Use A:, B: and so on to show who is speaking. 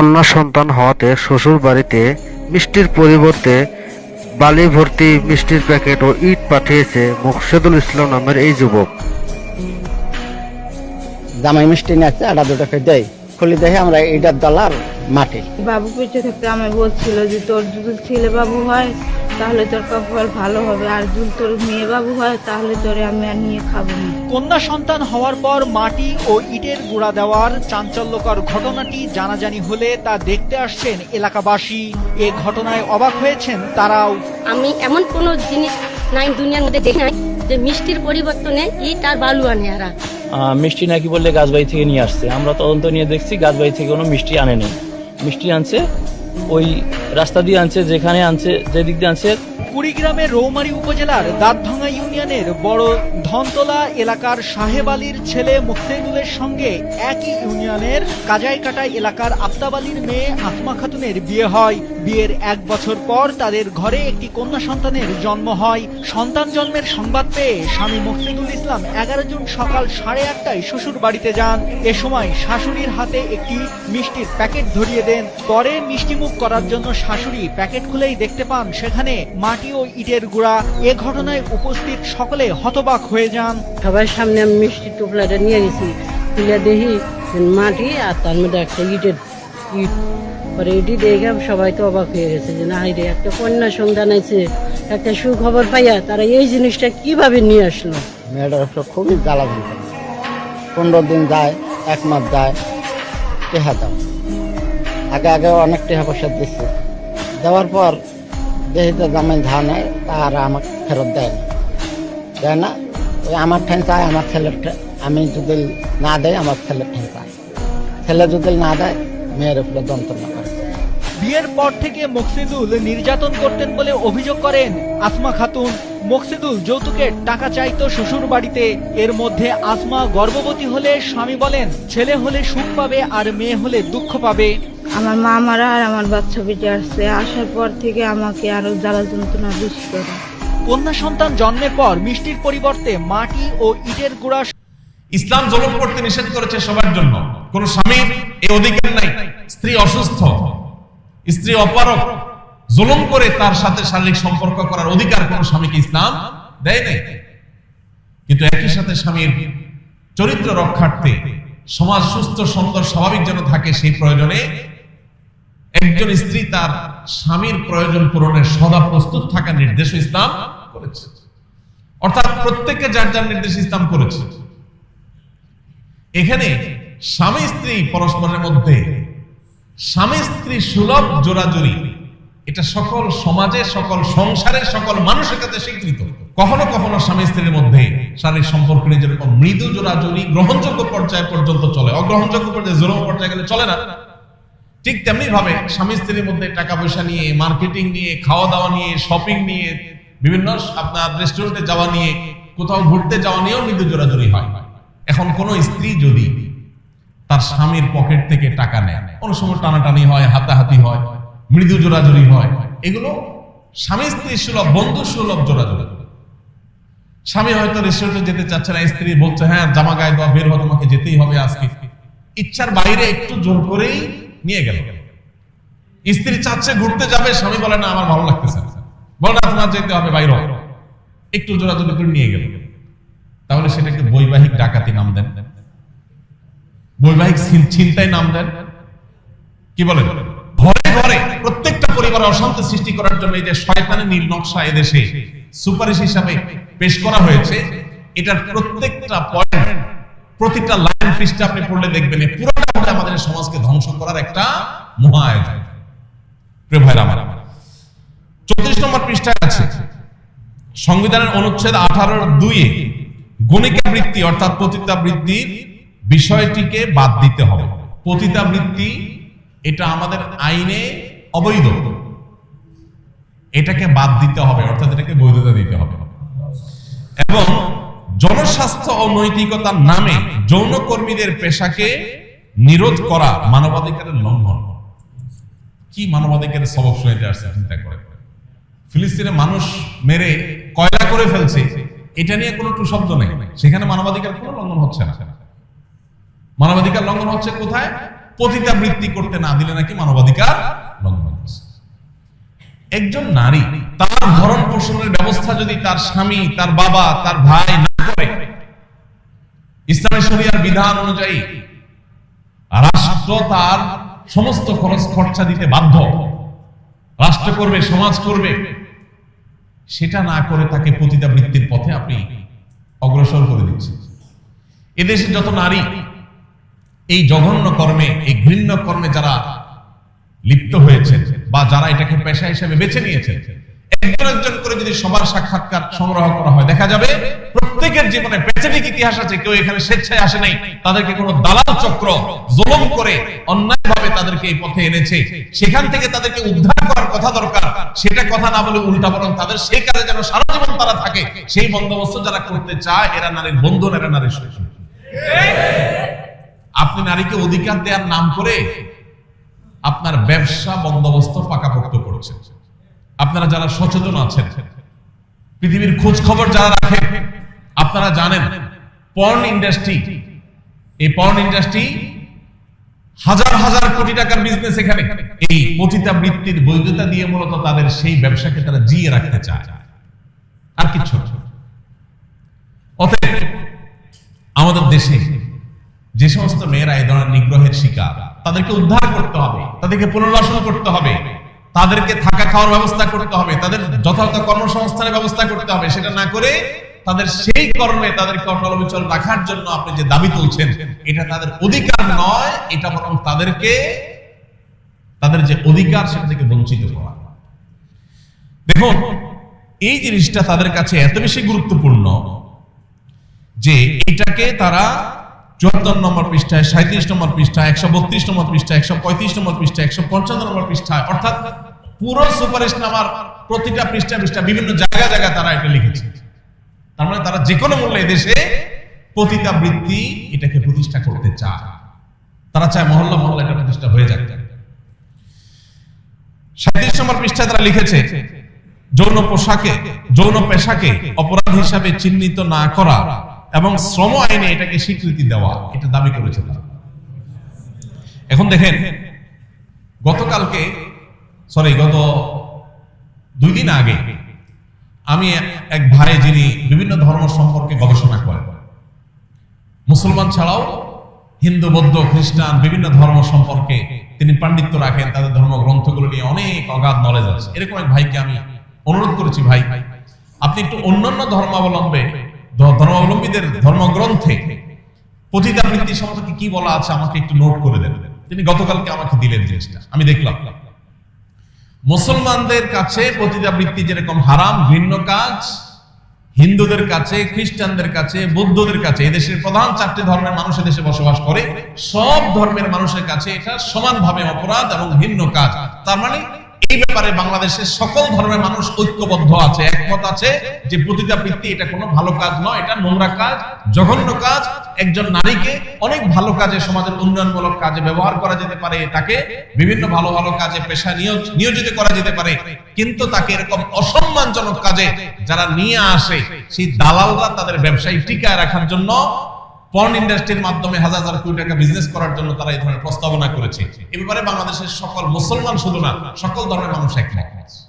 A: কন্যা সন্তান হওয়াতে শ্বশুর বাড়িতে মিষ্টির পরিবর্তে বালি ভর্তি মিষ্টির প্যাকেট ও ইট পাঠিয়েছে মুকসেদুল ইসলাম নামের এই যুবক।
B: জামাই মিষ্টি নিয়ে আসছে, আটা দুটো খেয়ে দেয় খুলি দেখে আমরা এইটার দলার মাটি
C: বাবু পেটে থাকতে আমায় বলছিল যে তোর যদি ছেলে বাবু হয় তাহলে তোর কপাল ভালো হবে। আর যদি তোর মেয়ে বাবু হয় তাহলে তোরে আমি আর নিয়ে খাব না।
D: কন্যা সন্তান হওয়ার পর মাটি ও ইটের গুঁড়া দেওয়ার চাঞ্চল্যকর ঘটনাটি জানাজানি হলে তা দেখতে আসছেন এলাকাবাসী। এ ঘটনায় অবাক হয়েছেন তারাও।
E: আমি এমন কোনো জিনিস নাই দুনিয়ার মধ্যে দেখি নাই যে মিষ্টির পরিবর্তনে ইট আর বালু আনে এরা।
F: মিষ্টি নাকি বললে গাছবাড়ি থেকে নিয়ে আসছে। আমরা তদন্ত নিয়ে দেখছি, গাছবাড়ি থেকে কোনো মিষ্টি আনে নেই মিষ্টি আনছে ওই রাস্তা দিয়ে আনছে, যেখানে আনছে যে দিক দিয়ে আনছে।
D: কুড়িগ্রামের রৌমারী উপজেলার দাঁতভাঙা ইউনিয়নের বড় ধনতলা এলাকার সাহেব আলীর ছেলে মুক্তেদুলের সঙ্গে একই ইউনিয়নের কাজাইকাটা এলাকার আফতাব আলীর মেয়ে আসমা খাতুনের বিয়ে হয়। বিয়ের এক বছর পর তাদের ঘরে একটি কন্যা সন্তানের জন্ম হয়। সন্তান জন্মের সংবাদ পেয়ে স্বামী মুক্তেদুল ইসলাম এগারো জুন সকাল সাড়ে আটটায় শ্বশুর বাড়িতে যান। এ সময় শাশুড়ির হাতে একটি মিষ্টির প্যাকেট ধরিয়ে দেন। পরে মিষ্টিমুখ করার জন্য শাশুড়ি প্যাকেট খুলেই দেখতে পান সেখানে মাটি ও ইটের গুঁড়া। এ ঘটনায় উপস্থিত সকলে হতবাক হয়ে যান।
G: সবার সামনে আমি মিষ্টি টুকরাটা নিয়ে গেছি। তুলে দেখি মাটি আর তার মধ্যে একটা ইটের ইট। পরে এটি দেখে সবাই তো অবাক হয়ে গেছে যে না রে একটা কন্যা সন্তান আছে একটা সুখবর পাইয়া তারা এই জিনিসটা কীভাবে নিয়ে আসলো?
B: মেয়েটার উপরে খুবই জ্বালা দিত পনেরো দিন যায় এক মাস যায় টেহা দাও। আগে আগে অনেক টেহা পয়সা দিচ্ছে। দেওয়ার পর যেহেতু দামে জামাই ধা নেয় তার আমাকে ফেরত দেয় না। দেয় না? ওই আমার ঠ্যাং চায়, আমার ছেলের আমি যদি না দেয় আমার ছেলের ঠ্যাং চায়। ছেলে যদি না দেয়, মেয়ের উপরে যন্ত্রণা করে।
D: বিয়ের পর থেকে মকসিদুল নির্যাতন করতেন বলে অভিযোগ করেন। আসমা খাতুন মকসিদুল যৌতুকের টাকা চাইতো শ্বশুর বাড়িতে। এর মধ্যে আসমা গর্ভবতী হলে স্বামী বলেন ছেলে হলে সুখ পাবে আর মেয়ে হলে দুঃখ পাবে।
C: আমার মা মারা আর আমার বাচ্চা বেটে আসছে। আসার পর থেকে আমাকে আরও জ্বালা যন্ত্রণা বেশি করে।
D: কন্যা সন্তান জন্মের পর মিষ্টির পরিবর্তে মাটি ও ইটের গুঁড়া
H: ইসলাম জলম করতে নিষেধ করেছে সবার জন্য। কোন স্বামীর এই অধিকার নাই। স্ত্রী অসুস্থ। স্ত্রী অপারক জুলুম করে তার সাথে শারীরিক সম্পর্ক করার অধিকার কোন স্বামীকে ইসলাম দেয় নাই। কিন্তু একই সাথে স্বামীর চরিত্র রক্ষার্থে সমাজ সুস্থ, সুন্দর, স্বাভাবিক যেন থাকে সেই প্রয়োজনে একজন স্ত্রী তার স্বামীর প্রয়োজন পূরণের সদা প্রস্তুত থাকার নির্দেশ ইসলাম করেছে। অর্থাৎ প্রত্যেককে যার যার নির্দেশ ইসলাম করেছে। এখানে স্বামী স্ত্রী পরস্পরের মধ্যে স্বামী স্ত্রী সুলভ জোরাজুরি। এটা সকল সমাজে, সকল সংসারের সকল মানুষের কাছে স্বীকৃত। কখনো কখনো স্বামী স্ত্রীর মধ্যে শারীরিক সম্পর্ক নিয়ে যেরকম মৃদু জোরাজুরি, গ্রহণযোগ্য পর্যায় পর্যন্ত চলে। অগ্রহণযোগ্য পর্যায়ে জোরম পর্যায়ে গেলে চলে না। ঠিক তেমনি ভাবে স্বামী স্ত্রীর মধ্যে টাকা পয়সা নিয়ে, মার্কেটিং নিয়ে খাওয়া দাওয়া নিয়ে শপিং নিয়ে, বিভিন্ন আপনার রেস্টুরেন্টে যাওয়া নিয়ে, কোথাও ঘুরতে যাওয়া নিয়েও মৃদু জোরাজুরি হয়। এখন কোন স্ত্রী যদি তার স্বামীর পকেট থেকে টাকা নেয়। কোন সময় টানাটানি হয়, হাতাহাতি হয়, মৃদু জোরাজুরি হয়। এগুলো স্বামী, স্ত্রী সুলভ, বন্ধু সুলভ জোরাজুরি। স্বামী হয়তো রেস্টুরেন্টে যেতে চাচ্ছে না, স্ত্রী বলছে হ্যাঁ জামা গায়ে দেওয়া বের হওয়া তোমাকে যেতেই হবে আজকে। ইচ্ছার বাইরে একটু জোর করেই নিয়ে গেল। স্ত্রী চাচ্ছে ঘুরতে যাবে, স্বামী বলে, না, আমার ভালো লাগতেছে। বলে, না, তোমার যেতে হবে, বাইরে একটু জোরাজোরি করে নিয়ে গেল। তাহলে সেটাকে বৈবাহিক ডাকাতি নাম দেন। বৈবাহিক ছিনতাই নাম দেন। কি বলেন? ঘরে ঘরে প্রত্যেকটা পরিবারে অশান্তি সৃষ্টি করার জন্য এই যে শয়তানের নীল নকশা এদেশে সুপারিশ হিসাবে পেশ করা হয়েছে, এটার প্রত্যেকটা পয়েন্ট প্রতিটা লাইন পৃষ্ঠে আপনি পড়লে দেখবেন পুরোটা হচ্ছে আমাদের সমাজকে ধ্বংস করার একটা মহা আয়োজন প্রিয় ভাইরা আমার, চৌত্রিশ নম্বর পৃষ্ঠায় আছে, সংবিধানের অনুচ্ছেদ আঠারোর দুইয়ে গণিকা বৃত্তি অর্থাৎ পতিতাবৃত্তির বিষয়টিকে বাদ দিতে হবে। পতিতাবৃত্তি এটা আমাদের আইনে অবৈধ। এটাকে বাদ দিতে হবে, অর্থাৎ এটাকে বৈধতা দিতে হবে। এবং জনস্বাস্থ্য ও নৈতিকতার নামে যৌনকর্মীদের পেশাকে নিরোধ করা মানবাধিকারের লঙ্ঘন। কি মানবাধিকারের সবক শুনেতে আসছে চিন্তা করে ফিলিস্তিনে মানুষ মেরে কয়লা করে ফেলছে, এটা নিয়ে কোনো টু শব্দ নেই। সেখানে মানবাধিকার কোনো লঙ্ঘন হচ্ছে না। মানবাধিকার লঙ্ঘন হচ্ছে কোথায়? পতিতাবৃত্তি করতে না দিলে নাকি মানবাধিকার লঙ্ঘন করছে। একজন নারী তার ভরণ পোষণের ব্যবস্থা যদি তার স্বামী, তার বাবা, তার ভাই না করে, ইসলামী শরিয়ার বিধান অনুযায়ী রাষ্ট্র তার সমস্ত খরচ খরচা দিতে বাধ্য। রাষ্ট্র করবে, সমাজ করবে। সেটা না করে তাকে পতিতাবৃত্তির পথে আপনি অগ্রসর করে দিচ্ছেন। এদেশে যত নারী এই জঘন্য কর্মে, এই ঘৃণ্য কর্মে যারা লিপ্ত হয়েছে বা যারা এটাকে পেশা হিসেবে বেছে নিয়েছে একজন একজন করে যদি সবার সাক্ষাৎকার সংগ্রহ করা হয়, দেখা যাবে প্রত্যেকের জীবনে ইতিহাস আছে, কেউ এখানে স্বেচ্ছায় আসে নাই, তাদেরকে কোনো দালাল চক্র করে অন্যায়ভাবে তাদেরকে এই পথে এনেছে, সেখান থেকে তাদেরকে উদ্ধার করার কথা দরকার, সেটা কথা না বলে উল্টা বরং তাদের সেই কাজে যেন সারা জীবন তারা থাকে, সেই বন্দোবস্ত যারা করতে চায়, এরা নারীর বন্ধু এরা নারীর শত্রু। আপনি নারীকে অধিকার দেওয়ার নাম করে আপনার ব্যবসা বন্দোবস্ত পাকাপোক্ত করছেন। আপনারা যারা সচেতন আছেন, পৃথিবীর খোঁজ খবর যারা রাখেন আপনারা জানেন পর্ন ইন্ডাস্ট্রি এই পর্ন ইন্ডাস্ট্রি হাজার হাজার কোটি টাকার বিজনেস এখানে। এই পতিতা বৃত্তির বৈধতা দিয়ে মূলত তাদের সেই ব্যবসাকে তারা জিয়ে রাখতে চায়। আর কিছু অতএব, আমাদের দেশে যে সমস্ত মেয়েরা এই ধরনের নিগ্রহের শিকার, তাদেরকে উদ্ধার করতে হবে, তাদেরকে পুনর্বাসন করতে হবে, তাদেরকে থাকা খাওয়ার ব্যবস্থা করতে হবে, তাদের যথাযথ কর্মসংস্থানের ব্যবস্থা করতে হবে, সেটা না করে তাদের সেই কর্মে তাদেরকে অটল অবিচল রাখার জন্য আপনি যে দাবি তুলছেন, এটা তাদের অধিকার নয়, এটা বরং তাদেরকে, তাদের যে অধিকার সেটা থেকে বঞ্চিত করা। দেখুন, এই জিনিসটা তাদের কাছে এত বেশি গুরুত্বপূর্ণ যে এটাকে তারা চুয়াত্তর নম্বর পৃষ্ঠায় সাঁত্রিশ নম্বর পৃষ্ঠায়, একশো বত্রিশ নম্বর পৃষ্ঠায়, একশো পঁয়ত্রিশ নম্বর পৃষ্ঠায়, একশো পঞ্চান্ন নম্বর পৃষ্ঠায়। অর্থাৎ পুরো সুপারিশ নামার প্রতিটা পৃষ্ঠা পৃষ্ঠা বিভিন্ন জায়গা জায়গায় তারা এটা লিখেছে। তার মানে তারা যে কোনো মূল্যে দেশে পতিতা বৃত্তি এটাকে প্রতিষ্ঠা করতে চায়। তারা চায় মহল্লা মহল্লা এটা প্রতিষ্ঠা হয়ে যাক। সাঁত্রিশ নম্বর পৃষ্ঠায় তারা লিখেছে, যৌন পোশাকে, যৌন পেশাকে অপরাধ হিসাবে চিহ্নিত না করা। এবং শ্রম আইনে এটাকে স্বীকৃতি দেওয়া, এটা দাবি করেছে তারা। এখন দেখেন, গতকালকে সরি গত দুই দিন আগে আমি এক ভাই যিনি বিভিন্ন ধর্ম সম্পর্কে গবেষণা করেন। মুসলমান ছাড়াও হিন্দু, বৌদ্ধ, খ্রিস্টান বিভিন্ন ধর্ম সম্পর্কে তিনি পাণ্ডিত্য রাখেন, তাদের ধর্মগ্রন্থগুলো নিয়ে অনেক অগাধ নলেজ আছে। এরকম এক ভাইকে আমি অনুরোধ করেছি, ভাই, আপনি একটু অন্যান্য ধর্মাবলম্বে ধর্মাবলম্বীদের ধর্মগ্রন্থে পতিতাবৃত্তি সম্পর্কে কি বলা আছে আমাকে একটু নোট করে দেন। তিনি গতকালকে আমাকে দিলেন জিনিসটা। আমি দেখলাম। মুসলমানদের কাছে পতিতাবৃত্তি যেরকম হারাম, ভিন্ন কাজ। হিন্দুদের কাছে, খ্রিস্টানদের কাছে, বৌদ্ধদের কাছে এদেশের প্রধান চারটি ধর্মের মানুষ দেশে বসবাস করে, সব ধর্মের মানুষের কাছে এটা সমানভাবে অপরাধ এবং ভিন্ন কাজ। তার মানে এই ব্যাপারে বাংলাদেশের সকল ধর্মের মানুষ ঐক্যবদ্ধ আছে, একমত আছে যে পতিতাবৃত্তি এটা কোনো ভালো কাজ নয়, এটা নোংরা কাজ, জঘন্য কাজ। একজন নারীকে অনেক ভালো কাজে সমাজের উন্নয়নমূলক কাজে ব্যবহার করা যেতে পারে, তাকে বিভিন্ন ভালো ভালো কাজে পেশা নিয়োজ- নিয়োজিত করা যেতে পারে। কিন্তু তাকে এরকম অসম্মানজনক কাজে যারা নিয়ে আসে, সেই দালালরা তাদের ব্যবসায়ী টিকায় রাখার জন্য পর্ন ইন্ডাস্ট্রির মাধ্যমে হাজার হাজার কোটি টাকা বিজনেস করার জন্য তারা এই ধরনের প্রস্তাবনা করেছে। এ ব্যাপারে বাংলাদেশের সকল মুসলমান শুধু না, সকল ধরনের মানুষ একমত।